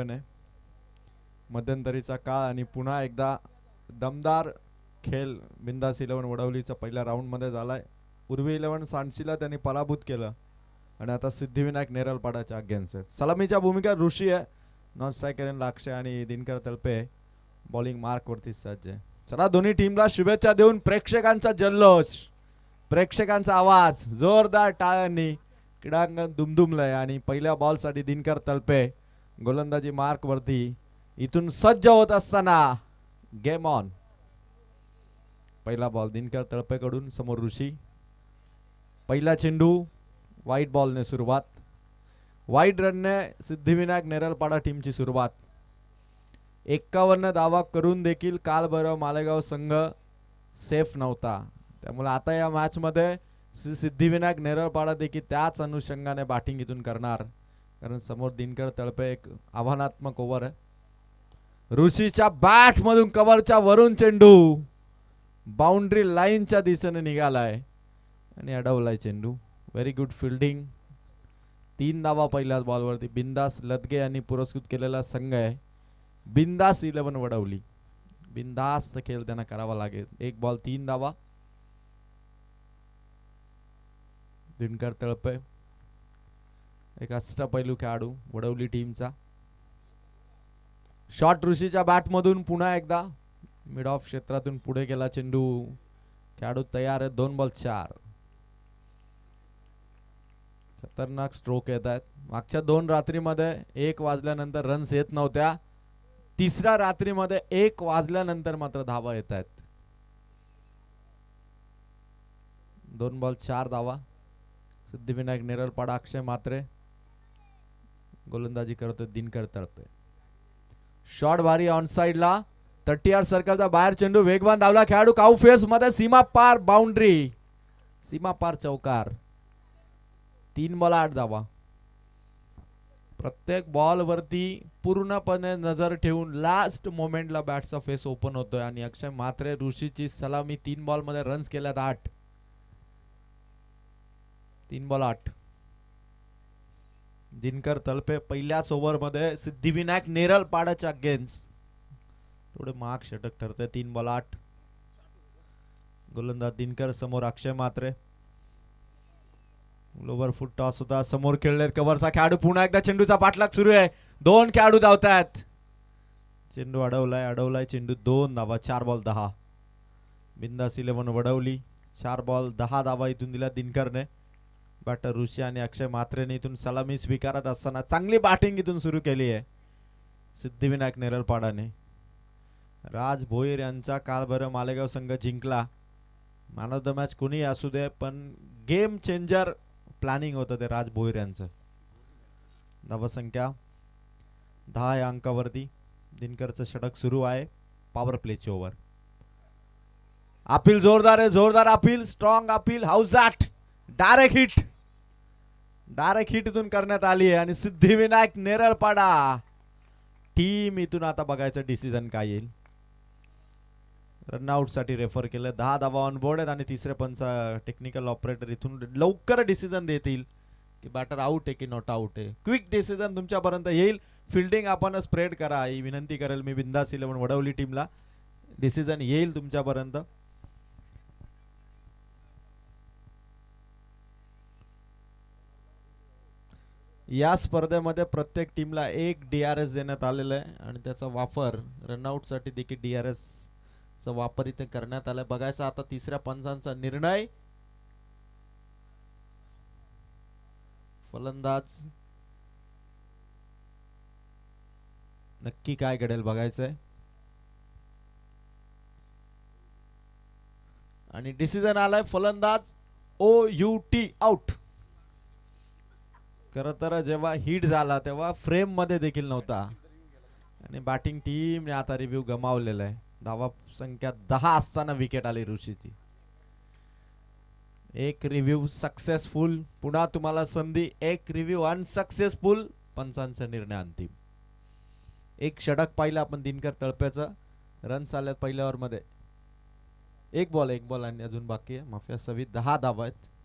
आहे. मध्यंतरीचा काळ आणि पुन्हा एकदा दमदार खेळ बिंदास इलेव्हन वडवलीचा पहिल्या राऊंडमध्ये झालाय. उर्वी इलेव्हन सांडसीला त्यांनी पराभूत केलं आणि आता सिद्धिविनायक नेरलपाडाच्या अगेन्स्ट आहे सलामीच्या भूमिका ऋषी आहे. नॉन स्ट्रायकर लाक्षे आणि दिनकर तळपे बॉलिंग मार्कवरती सज्ज आहे. चला दोन्ही टीमला शुभेच्छा देऊन प्रेक्षकांचा जल्लोष प्रेक्षकांचा आवाज जोरदार टाळ्यांनी क्रीडांगण दुमदुमलंय आणि पहिल्या बॉलसाठी दिनकर तळपे गोलंदाजी मार्क वरती. इथून सज्ज होत असताना गेम ऑन पहिला बॉल दिनकर तळपेकडून समोर ऋषी. पहिला चेंडू वाईट बॉलने सुरुवात. वाईट रनने सिद्धिविनायक नेरलपाडा टीमची सुरुवात. एक्कावन्न दावा करून देखील काल मालेगाव संघ सेफ नव्हता. त्यामुळे आता या मॅचमध्ये सिद्धिविनायक नेरळपाडा देखील त्याच अनुषंगाने बॅटिंग इथून करणार. कारण समोर दिनकर तळपे एक आव्हानात्मक ओव्हर आहे. ऋषीच्या बॅट मधून वरून चेंडू बाउंड्री लाईनच्या दिशेने निघालाय. आणि अडवलाय चेंडू. व्हेरी गुड फिल्डिंग तीन धावा पहिल्याच बॉलवरती बिंदास लदगे यांनी पुरस्कृत केलेला संघ आहे. बिंदास इलेव्हन वडवली. बिंदास खेळ त्यांना करावा लागेल. एक बॉल तीन धावा. दिनकर तळपे. एक अष्टपैलू खेळाडू वडवली टीमचा शॉर्ट ऋषीच्या बॅट मधून पुन्हा एकदा मिड ऑफ क्षेत्रातून पुढे गेला चेंडू. खेळाडू तयार आहे दोन बॉल चार. खतरनाक स्ट्रोक येत आहेत. मागच्या दोन रात्रीमध्ये एक वाजल्यानंतर रन्स येत नव्हत्या. तिसऱ्या रात्रीमध्ये एक वाजल्यानंतर मात्र धावा येत आहेत. दोन बॉल चार धावा. सिद्धिविनायक नेरलपाडा अक्षय मात्रे गोलंदाजी करतोय दिनकर तळपे शॉट भारी ऑन ला. थर्टी आर सर्कलचा बाहेर चेंडू वेगवान धावला खेळाडू काऊ फेस मध्ये सीमा पार बाउंड्री सीमा पार चौकार. तीन बॉल आठ धावा. प्रत्येक बॉल वरती पूर्णपणे नजर ठेवून लास्ट मोमेंटला बॅटचा फेस ओपन होतोय आणि अक्षय मात्रे ऋषीची सलामी तीन बॉलमध्ये रन्स केल्यात आठ. तीन बॉल आठ. दिनकर तळपे पहिल्याच ओव्हरमध्ये सिद्धिविनायक नेरल पाडाच्या अगेन्स्ट थोडे महाग षटक ठरते तीन बॉल आठ. गोलंदाज दिनकर समोर Akshay Matre lower full toss होता समोर खेळलेत कव्हरचा खेळाडू पुन्हा एकदा चेंडूचा पाठलाग सुरू आहे. दोन खेळाडू धावतायत. चेंडू अडवलाय अडवलाय चेंडू दोन धावा चार बॉल दहा. बिंदास इलेव्हन वडवली. चार बॉल दहा धावा इथून दिला दिनकरने. बॅटर ऋषी आणि अक्षय मात्रेने इथून सलामी स्वीकारत असताना चांगली बॅटिंग इथून सुरू केली आहे. सिद्धिविनायक नेरलपाडाने राज भोईर यांचा कालभर मालेगाव संघ जिंकला. मॅन ऑफ द मॅच कुणी असू दे पण गेम चेंजर प्लॅनिंग होतं ते राज भोईर यांचं. धावसंख्या दहा या अंकावरती. दिनकरचं षटक सुरू आहे. पॉवर प्लेची ओव्हर अपील जोरदार आहे जोरदार appeal strong appeal. How's that direct hit direct hit इथून करण्यात आली आहे आणि सिद्धिविनायक नेरळपाडा. टीम इथून आता बघायचं डिसिजन काय येईल. रनआउटसाठी रेफर केलं. दहा धावा ऑन बोर्ड आहेत आणि तिसरे पंच टेक्निकल ऑपरेटर इथून लवकर डिसिजन देतील. की बॅटर आउट आहे की नॉट आउट आहे. क्विक डिसिजन तुमच्यापर्यंत येईल. फिल्डिंग आपण स्प्रेड करा. ही विनंती करेल मी बिंदास इलेव्हन वडवली टीमला डिसिजन येईल तुमच्यापर्यंत. या स्पर्धेमध्ये प्रत्येक टीमला एक डीआरएस देण्यात आलेलं आहे आणि त्याचा वापर रनआउटसाठी देखील देखील डीआरएस चा वापर इथे करण्यात आलाय. बघायचा आता तिसऱ्या पंचांचा निर्णय. फलंदाज. नक्की काय घडेल बघायचंय. आणि डिसिजन आलाय फलंदाज. ओ यू टी आउट खर तर जेव्हा हिट झाला तेव्हा फ्रेममध्ये देखील नव्हता. आणि बॅटिंग टीमने आता रिव्ह्यू गमावलेला आहे. धावा संख्या दहा असताना विकेट आली ऋषीची. एक रिव्ह्यू सक्सेसफुल पुन्हा तुम्हाला संधी एक रिव्ह्यू अनसक्सेसफुल पंचांचा निर्णय अंतिम. एक षटक पाहिलं आपण दिनकर तळप्याचं. रन्स आल्यात पहिल्या मध्ये. एक बॉल एक बॉल आणि अजून बाकी आहे. माफिया सवी दहा धावा आहेत.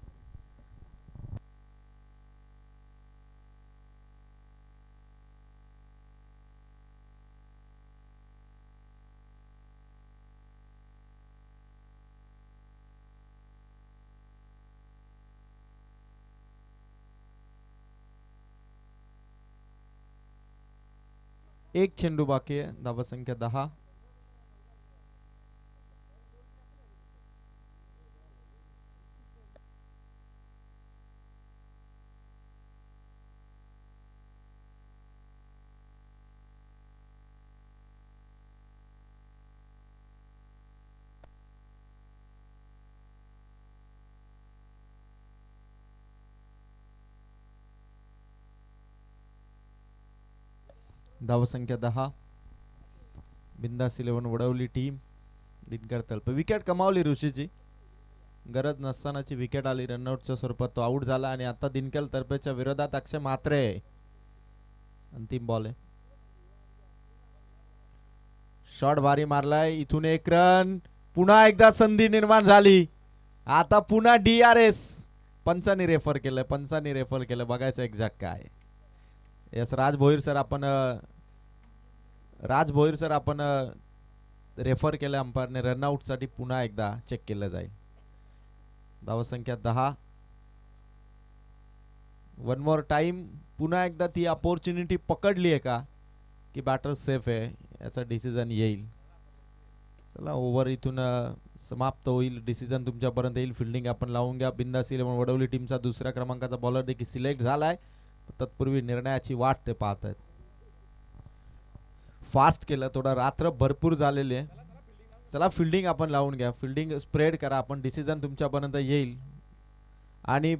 एक चेंडू बाकी आहे धावा संख्या दहा। धावसंख्या दहा. Bindaas eleven Vadavali team. Dinkar Talp. Wicket कमावली ऋषीची. गरज नसतानाची विकेट आली. रनआउटच्या स्वरूपात तो आऊट झाला आणि आता दिनकर तर्फेच्या विरोधात अक्षय मात्रे अंतिम बॉल आहे. शॉट भारी मारलाय. इथून एक रन पुन्हा एकदा संधी निर्माण झाली. आता पुन्हा डी आर एस पंचानी रेफर केलं पंचानी रेफर केलं बघायचं एक्झॅक्ट काय. यस राज भोईर सर आपण राज भोईर सर आपण रेफर केलं अंपायरने. रनआउटसाठी पुन्हा एकदा चेक केलं जाईल. धावसंख्या दहा. वन मोर टाइम पुन्हा एकदा ती अपॉर्च्युनिटी पकडली आहे का? की बॅटर सेफ आहे याचा डिसिजन येईल. चला ओव्हर इथून समाप्त होईल. डिसिजन तुमच्यापर्यंत येईल. फिल्डिंग आपण लावून घ्या. बिंदास इलेव्हन वडवली टीमचा दुसऱ्या क्रमांकाचा बॉलर देखील सिलेक्ट झालाय. तत्पूर्वी निर्णयाची वाट ते पाहत आहेत फास्ट केलं थोडं रात्र भरपूर झालेली आहे. चला फिल्डिंग आपण लावून घ्या. फिल्डिंग स्प्रेड करा. आपण डिसिजन तुमच्यापर्यंत येईल. आणि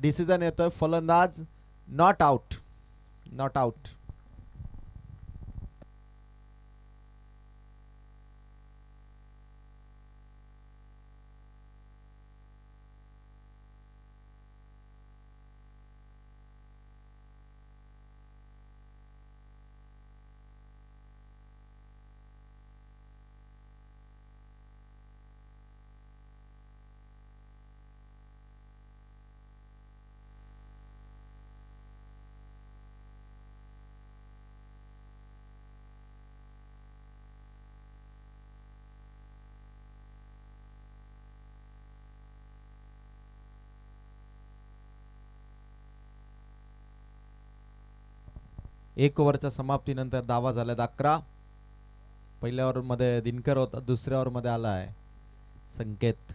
डिसिजन येतं फलंदाज नॉट आउट नॉट आउट एक ओव्हरच्या समाप्तीनंतर दावा झाल्यात अकरा. पहिल्या ओव्हरमध्ये दिनकर होता दुसऱ्या ओव्हरमध्ये आला आहे. संकेत.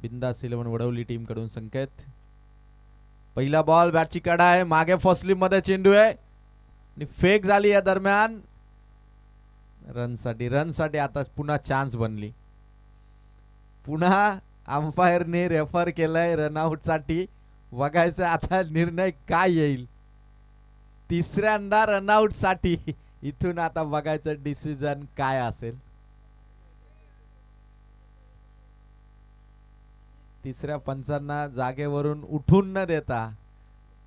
बिंदास इलेव्हन वडवली टीमकडून संकेत. पहिला बॉल बॅटची कडा आहे मागे फसलीमध्ये चेंडू आहे. आणि फेक झाली या दरम्यान. रनसाठी रनसाठी आता पुन्हा चान्स बनली. पुन्हा अंपायरने रेफर केलंय रनआउटसाठी बघायचं आता निर्णय काय येईल. तिसऱ्यांदा रनआउटसाठी. इथून आता बघायचं डिसिजन काय असेल. तिसऱ्या पंचांना जागेवरून उठून न देता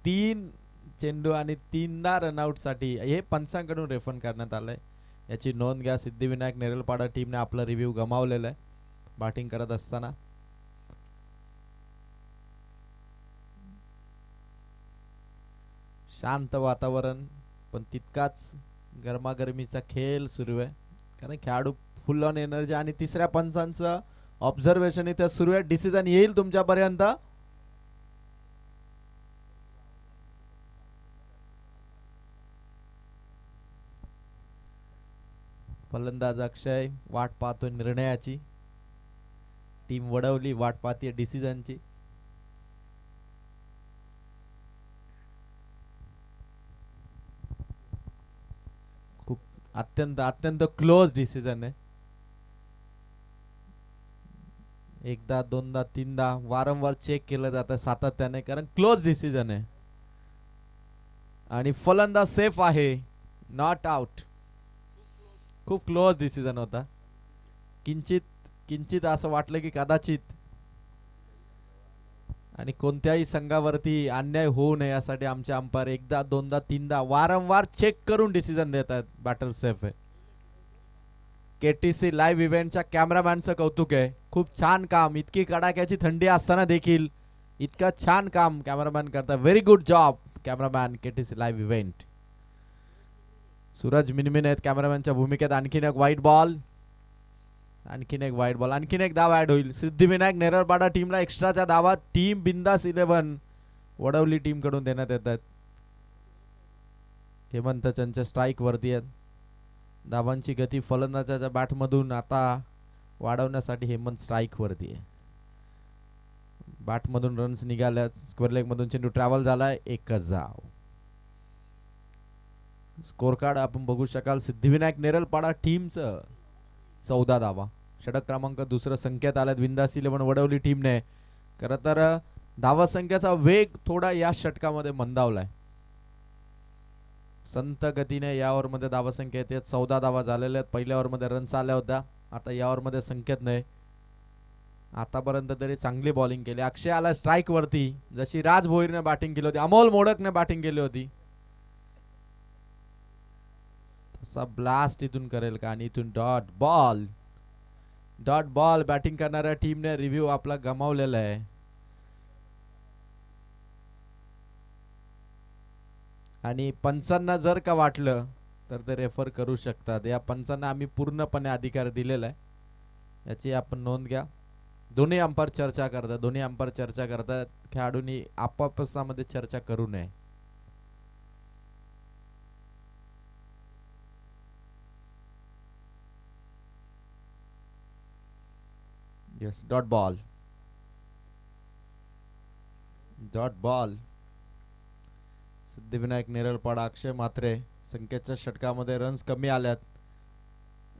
तीन चेंडू आणि तीनदा रनआउटसाठी हे पंचांकडून रेफन करण्यात आलंय. याची नोंद घ्या. सिद्धिविनायक नेरलपाडा टीमने आपला रिव्ह्यू गमावलेला आहे. बॅटिंग करत असताना. शांत वातावरण पण तितकाच गरमागरमीचा खेळ सुरू आहे. कारण खेळाडू फुल ऑन एनर्जी आणि तिसऱ्या पंचांचं ऑब्झर्वेशन इथे सुरू आहे. डिसिजन येईल तुमच्यापर्यंत? फलंदाज अक्षय वाट पाहतो निर्णयाची. टीम वडवली वाट पाहते डिसिजनची खूप अत्यंत अत्यंत क्लोज डिसिजन आहे. एकदा दोनदा तीनदा वारंवार चेक केलं जातं सातत्याने कारण क्लोज डिसिजन आहे. आणि फलंदाज सेफ आहे नॉट आउट खूप क्लोज डिसिजन होता. किंचित किंचित असं वाटलं की कदाचित आणि कोणत्याही संघावरती अन्याय होऊ नये यासाठी आमचे अंपायर एकदा दोनदा तीनदा वारंवार चेक करून डिसिजन देत आहेत बॅटर सेफ आहे केटीसी लाईव्ह इव्हेंटच्या कॅमेरामॅनचं कौतुक आहे. खूप छान काम. इतकी कडाक्याची थंडी असताना देखील इतकं छान काम कॅमेरामॅन करता very good job cameraman KTC live event Suraj Minmin आहेत कॅमेरामॅनच्या भूमिकेत आणखीन एक व्हाईट बॉल आणखीन एक वाईट बॉल आणखीन एक धाव ऍड होईल. सिद्धिविनायक नेरळपाडा टीमला एक्स्ट्राच्या धावा टीम बिंदास इलेव्हन वडवली टीमकडून देण्यात येतात हेमंत चंच स्ट्राईक वरती आहेत. धावांची गती फलंदाजाच्या बॅटमधून आता वाढवण्यासाठी हेमंत स्ट्राईक वरती आहे. बॅटमधून रन्स निघाल्यात स्क्वेअर लेग मधून चेंडू ट्रॅव्हल झालाय. एकच धाव. स्कोर कार्ड आपण बघू शकाल. सिद्धिविनायक नेरलपाडा टीमचं चौदा धावा. षटक क्रमांक दुसरं संख्यात आल्यात विंदास इलेव्हन वडवली टीमने. खरं तर धावा संख्येचा वेग थोडा या षटकामध्ये मंदावलाय. संत गतीने या ओव्हरमध्ये धावा संख्या येते. चौदा धावा झालेल्या आहेत. पहिल्या ओव्हरमध्ये रन्स आल्या होत्या. आता या ओव्हरमध्ये संख्येत नाही. आतापर्यंत तरी चांगली बॉलिंग केली. अक्षय आला स्ट्राईक वरती. जशी राज भोईरने बॅटिंग केली होती. अमोल मोडकने बॅटिंग केली होती. असा ब्लास्ट इथून करेल का? आणि इथून dot ball dot ball batting करणाऱ्या टीमने रिव्ह्यू आपला गमावलेला आहे. आणि पंचांना जर का वाटलं तर ते रेफर करू शकतात. या पंचांना आम्ही पूर्णपणे अधिकार दिलेला आहे. याची आपण नोंद घ्या. दोन्ही अंपायर चर्चा करतात. दोन्ही अंपायर चर्चा करतात. खेळाडूंनी आपापसामध्ये चर्चा करू नये. Yes dot ball dot ball Siddhivinayak Neralpada Akshay Matre संख्येच्या षटकामध्ये रन्स कमी आल्यात.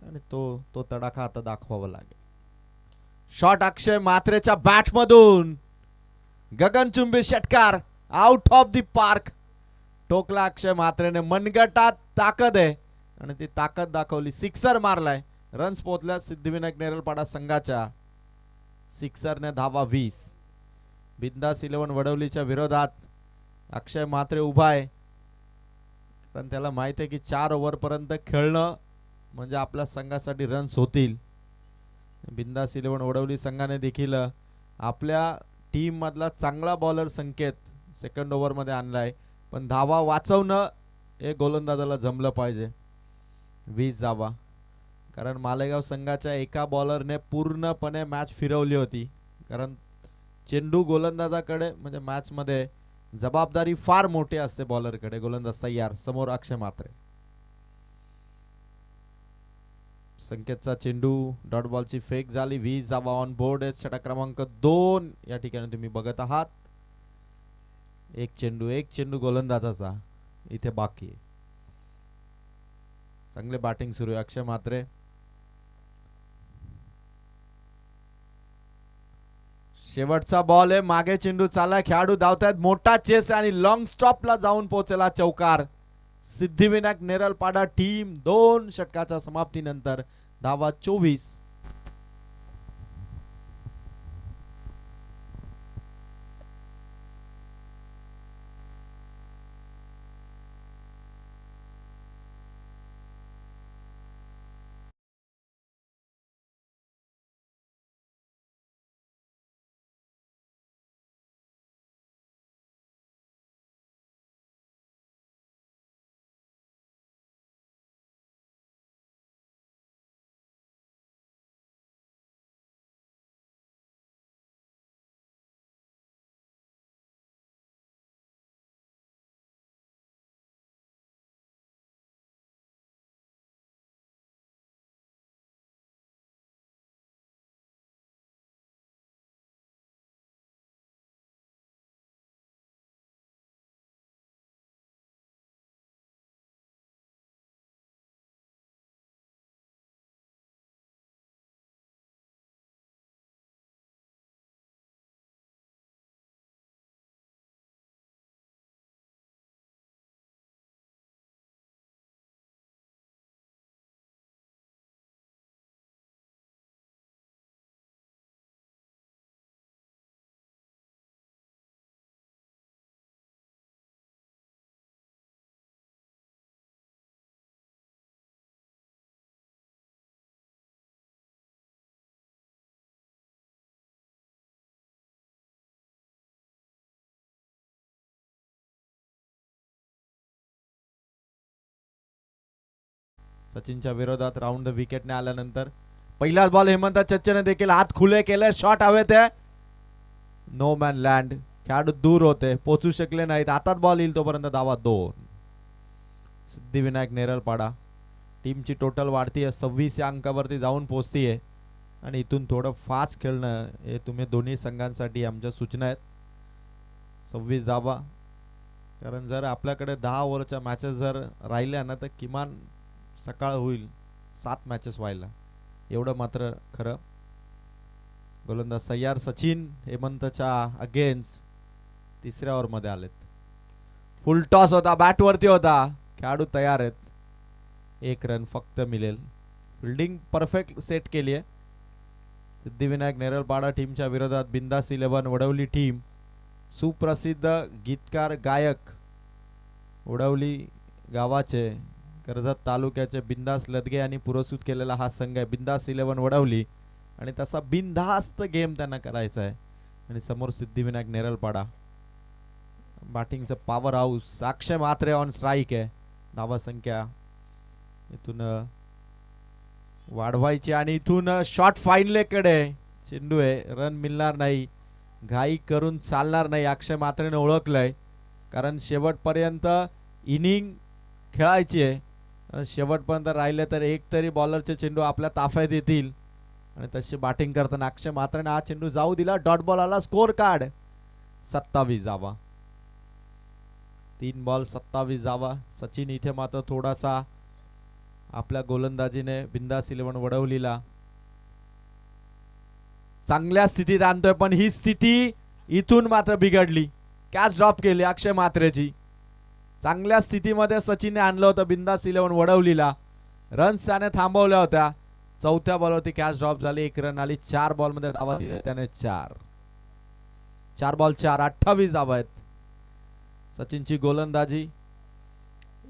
आणि तो तो तडाखा आता दाखवावा लागेल. शॉट अक्षय मात्रेच्या बॅट मधून गगनचुंबी षटकार आउट ऑफ दी पार्क टोकला अक्षय मात्रेने मनगटात ताकद आहे. आणि ती ताकद दाखवली. सिक्सर मारलाय. रन्स पोहोचल्या सिद्धिविनायक नेरळपाडा संघाच्या. सिक्सरने धावा वीस. बिंदास इलेव्हन वडवलीच्या विरोधात अक्षय म्हात्रे उभा आहे. कारण त्याला माहीत आहे की चार ओव्हर पर्यंत खेळणं म्हणजे आपल्या संघासाठी रन्स होतील. बिंदास इलेवन वडवली संघाने देखील आपल्या टीम मधला चांगला बॉलर संकेत सेकंड ओव्हरमध्ये आणलाय. पण धावा वाचवणं हे गोलंदाजाला जमलं पाहिजे. वीस धावा. कारण मालेगाव संघाच्या एका बॉलरने पूर्णपणे मॅच फिरवली होती. कारण चेंडू गोलंदाजाकडे म्हणजे मॅच मध्ये जबाबदारी फार मोठी असते बॉलरकडे गोलंदाज तयार समोर अक्षय मात्रे संकेतचा चेंडू डॉट बॉलची फेक झाली वीस जावा ऑन बोर्ड आहे षटक क्रमांक दोन या ठिकाणी तुम्ही बघत आहात. एक चेंडू एक चेंडू गोलंदाजाचा इथे बाकी चांगले बॅटिंग सुरू आहे अक्षय मात्रे शेवटचा बॉल आहे. मागे चेंडू चालला खेळाडू धावतायत. मोठा चेस आहे आणि लॉंग स्टॉपला जाऊन पोहोचला चौकार. सिद्धिविनायक नेरलपाडा टीम दोन षटकाच्या समाप्तीनंतर धावा चोवीस. सचिनच्या विरोधात राऊंड द विकेटने आल्यानंतर पहिलाच बॉल हेमंत चच्चेने देखील हात खुले केले. शॉट हवे ते नो मॅन लँड खेळाडू दूर होते. पोचू शकले नाहीत. हातात बॉल येईल तोपर्यंत दावा दोन. सिद्धिविनायक नेरळपाडा टीमची टोटल वाढती आहे सव्वीस या अंकावरती जाऊन पोचतीये. आणि इथून थोडं फास्ट खेळणं हे तुम्ही दोन्ही संघांसाठी आमच्या सूचना आहेत. सव्वीस धावा. कारण जर आपल्याकडे दहा ओव्हरच्या मॅचेस जर राहिल्या ना तर किमान सकाळ होईल सात मॅचेस व्हायला. एवढं मात्र खरं. गोलंदाज सय्यार सचिन हेमंतच्या अगेन्स्ट तिसऱ्या ओव्हरमध्ये आलेत. फुल टॉस होता बॅटवरती होता. खेळाडू तयार आहेत. एक रन फक्त मिळेल. फिल्डिंग परफेक्ट सेट केली आहे. सिद्धिविनायक नेरळपाडा टीमच्या विरोधात बिंदास इलेव्हन वडवली टीम सुप्रसिद्ध गीतकार गायक वडवली गावाचे कर्जत तालुक्याचे बिंदास लदगे यांनी पुरस्कृत केलेला हा संघ आहे. बिंदास इलेव्हन वडवली आणि तसा बिनधास्त गेम त्यांना करायचा आहे. आणि समोर Siddhivinayak Neralpada. बॅटिंगचं power house Akshay Matre on strike आहे. धावा संख्या इथून वाढवायची आणि इथून शॉर्ट फाईनलेकडे चेंडू आहे. रन मिळणार नाही. घाई करून चालणार नाही. अक्षय मात्रेने ओळखलंय. कारण शेवटपर्यंत इनिंग खेळायची आहे. शेवटपर्यंत राहिले तर एक तरी बॉलरचे चेंडू आपल्या ताफ्यात येतील. आणि तशी बॅटिंग करताना अक्षय मात्रेने हा चेंडू जाऊ दिला. डॉट बॉल आला. स्कोर कार्ड सत्तावीस जावा तीन बॉल सत्तावीस जावा सचिन इथे मात्र थोडासा आपल्या गोलंदाजीने बिंदास इलेव्हन वडवलीला. चांगल्या स्थितीत आणतोय पण ही स्थिती इथून मात्र बिघडली. कॅच ड्रॉप केली अक्षय मात्रेची चांगल्या स्थितीमध्ये सचिनने आणलं होतं बिंदास इलेव्हन वडवलीला. रन्स त्याने थांबवल्या होत्या. चौथ्या बॉलवरती कॅच ड्रॉप झाली. एक रन आली. चार बॉलमध्ये धावा दिल्या. त्याने चार. चार बॉल चार. अठ्ठावीस धावा आहेत सचिनची गोलंदाजी.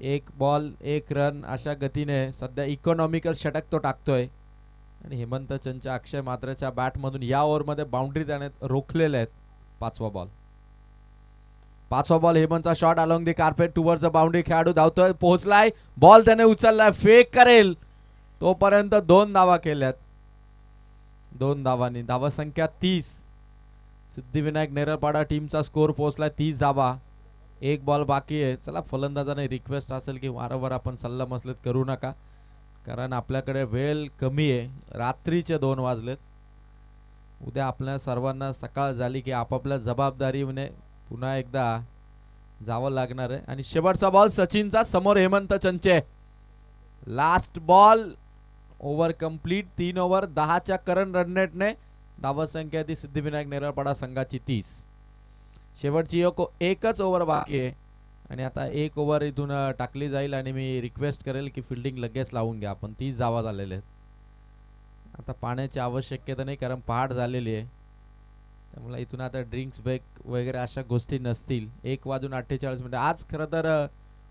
एक बॉल एक रन अशा गतीने सध्या इकॉनॉमिकल षटक तो टाकतोय. आणि हेमंत चंदच्या अक्षय मात्रेच्या बॅटमधून या ओव्हरमध्ये बाउंड्री त्याने रोखलेल्या आहेत. पाचवा बॉल पाचवा ball हेमंतचा shot along the carpet toward boundary खेळाडू धावतोय पोहोचलाय. बॉल त्याने उचललाय फेक करेल. तोपर्यंत दोन धावा केल्यात. दोन धावांनी. धावा संख्या तीस. सिद्धिविनायक नेरळपाडा टीमचा स्कोर पोहोचलाय तीस धावा. एक बॉल बाकी आहे. चला फलंदाजाने रिक्वेस्ट असेल की वारंवार आपण सल्ला मसलत करू नका. कारण आपल्याकडे वेळ कमी आहे. रात्रीचे दोन वाजलेत. उद्या आपल्या सर्वांना सकाळ झाली की आपापल्या जबाबदारीने पुन्हा एकदा जावं लागणार आहे. आणि शेवटचा बॉल सचिनचा समोर Hemant Chanche. Last ball over complete तीन ओव्हर दहाच्या करण रननेटने धावसंख्या ती सिद्धिविनायक नेरळपाडा संघाची तीस. शेवटची एक एकच ओव्हर बाकी आहे. आणि आता एक ओव्हर इथून टाकली जाईल आणि मी रिक्वेस्ट करेल की फिल्डिंग लगेच लावून घ्या. आपण तीस जावा झालेले आहेत. आता पाण्याची आवश्यकता नाही कारण पहाट झालेली आहे. त्यामुळे इथून आता ड्रिंक्स ब्रेक वगैरे अशा गोष्टी नसतील. एक वाजून अठ्ठेचाळीस मिनिटं. आज खरं तर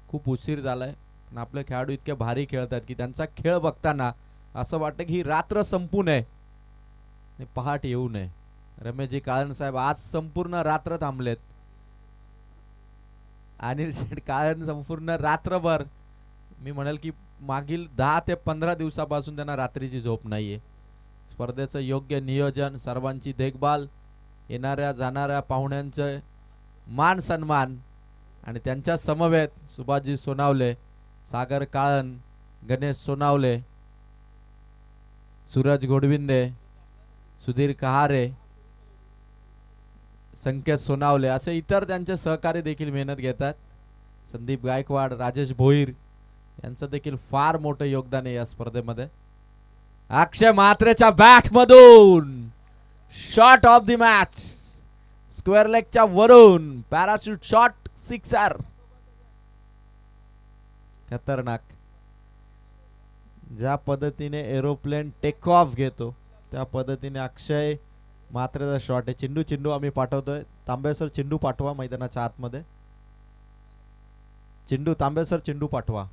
खूप उशीर झालाय. पण आपले खेळाडू इतके भारी खेळतात की त्यांचा खेळ बघताना असं वाटतं की ही रात्र संपू नये. आणि पहाट येऊ नये. रमेशजी काळण साहेब आज संपूर्ण रात्र थांबलेत. अनिल शेठ काळण संपूर्ण रात्रभर. मी म्हणेल की मागील दहा ते पंधरा दिवसापासून त्यांना रात्रीची झोप नाहीये. स्पर्धेचं योग्य नियोजन सर्वांची देखभाल येणाऱ्या जाणाऱ्या पाहुण्यांचे मान सन्मान आणि त्यांच्या समवेत सुभाजी सोनावले सागर काळन गणेश सोनावले सूरज घोडविंदे सुधीर कहारे संकेत सोनावले असे इतर त्यांचे सहकारी देखील मेहनत घेतात. संदीप गायकवाड राजेश भोईर यांचं देखील फार मोठं योगदान आहे या स्पर्धेमध्ये. अक्षय मात्रेच्या बॅट मधून! Shot of the match square लेगच्या वरून पॅराशूट शॉट सिक्सर खतरनाक. ज्या पद्धतीने एरोप्लेन टेक ऑफ घेतो त्या पद्धतीने अक्षय मात्रेचा शॉट आहे. चेंडू चेंडू आम्ही पाठवतोय. तांबे सर चेंडू पाठवा मैदानाच्या आतमध्ये. चेंडू तांबे सर चेंडू पाठवा.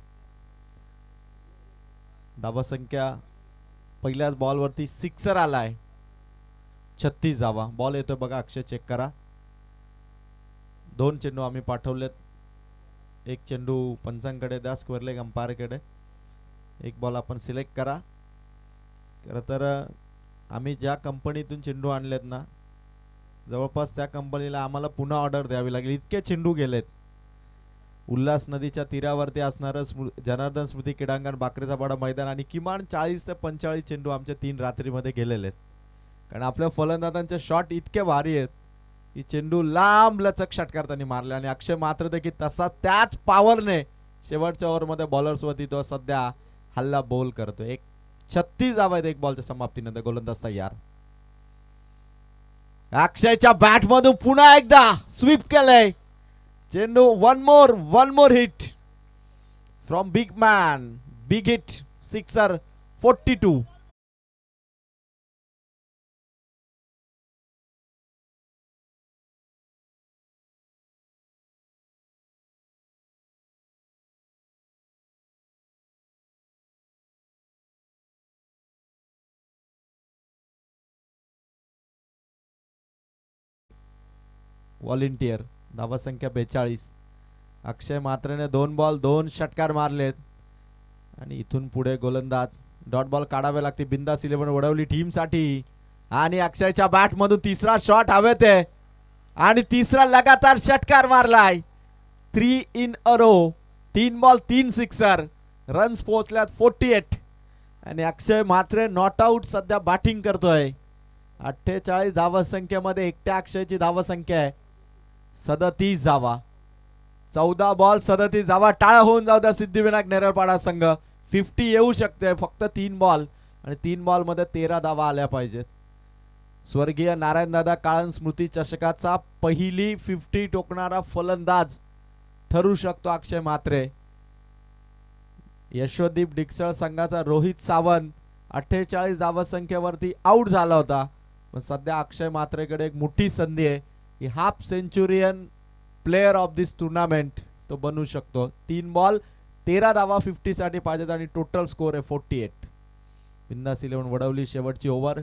धावा संख्या पहिल्याच बॉलवरती सिक्सर आलाय. छत्तीस जावा. बॉल येतोय बघा अक्षय चेक करा. दोन चेंडू आम्ही पाठवलेत. एक चेंडू पंचांकडे द्या स्क्वेअर लेग अंपायरकडे. एक बॉल आपण सिलेक्ट करा. खरं तर आम्ही ज्या कंपनीतून चेंडू आणलेत ना जवळपास त्या कंपनीला आम्हाला पुन्हा ऑर्डर द्यावी लागेल. इतके चेंडू गेलेत. उल्हास नदीच्या तीरावरती असणारं स्मृ जनार्दन स्मृती क्रीडांगण बाकरेचा पाडा मैदान आणि किमान चाळीस ते पंचेचाळीस चेंडू आमच्या तीन रात्रीमध्ये गेलेले आहेत कारण आपल्या फलंदाजांचे शॉट इतके भारी आहेत की चेंडू लांब लचक त्यांनी मारले आणि अक्षय मात्र देखील तसा त्याच पॉवरने शेवटच्या ओव्हरमध्ये बॉलर्सवरती तो सध्या हल्ला बोल करतो एक छत्तीस धावा आहेत एक बॉलच्या समाप्तीनंतर गोलंदाज तयार. अक्षयच्या बॅट मधून पुन्हा एकदा स्वीप केलंय. चेंडू one more one more hit from big man big hit sixer forty two volunteer धावसंख्या बेचाळीस. अक्षय मात्रेने दोन बॉल दोन षटकार मारलेत. आणि इथून पुढे गोलंदाज. डॉट बॉल काढावे लागते. बिंदास इलेव्हन वडवली टीमसाठी आणि अक्षयच्या बॅटमधून तिसरा शॉट हवेत आहे. आणि तिसरा लगातार षटकार मारलाय. थ्री इन अ रो तीन बॉल तीन सिक्सर रन्स पोहोचल्यात फोर्टी एट आणि अक्षय मात्रे नॉट आऊट सध्या बॅटिंग करतोय. अठ्ठेचाळीस धावसंख्येमध्ये एकट्या अक्षयची धावसंख्या आहे. सदतीस जावा. चौदा बॉल सदतीस जावा. टाळा होऊन जाऊ द्या सिद्धिविनायक नेरळपाडा संघ. फिफ्टी येऊ शकते फक्त तीन बॉल. आणि तीन बॉलमध्ये तेरा धावा आल्या पाहिजेत. स्वर्गीय नारायणदादा काळन स्मृती चषकाचा पहिली फिफ्टी टोकणारा फलंदाज ठरू शकतो अक्षय मात्रे यशोदीप डिक्सळ संघाचा रोहित सावंत अठ्ठेचाळीस धावसंख्येवरती आऊट झाला होता. पण सध्या अक्षय मात्रेकडे एक मोठी संधी आहे. Half centurion player of this tournament तो बनू शकतो. तीन बॉल तेरा धावा फिफ्टी साठी पाहिजेत आणि टोटल स्कोर आहे forty eight Bindaas eleven Vadavali शेवटची ओव्हर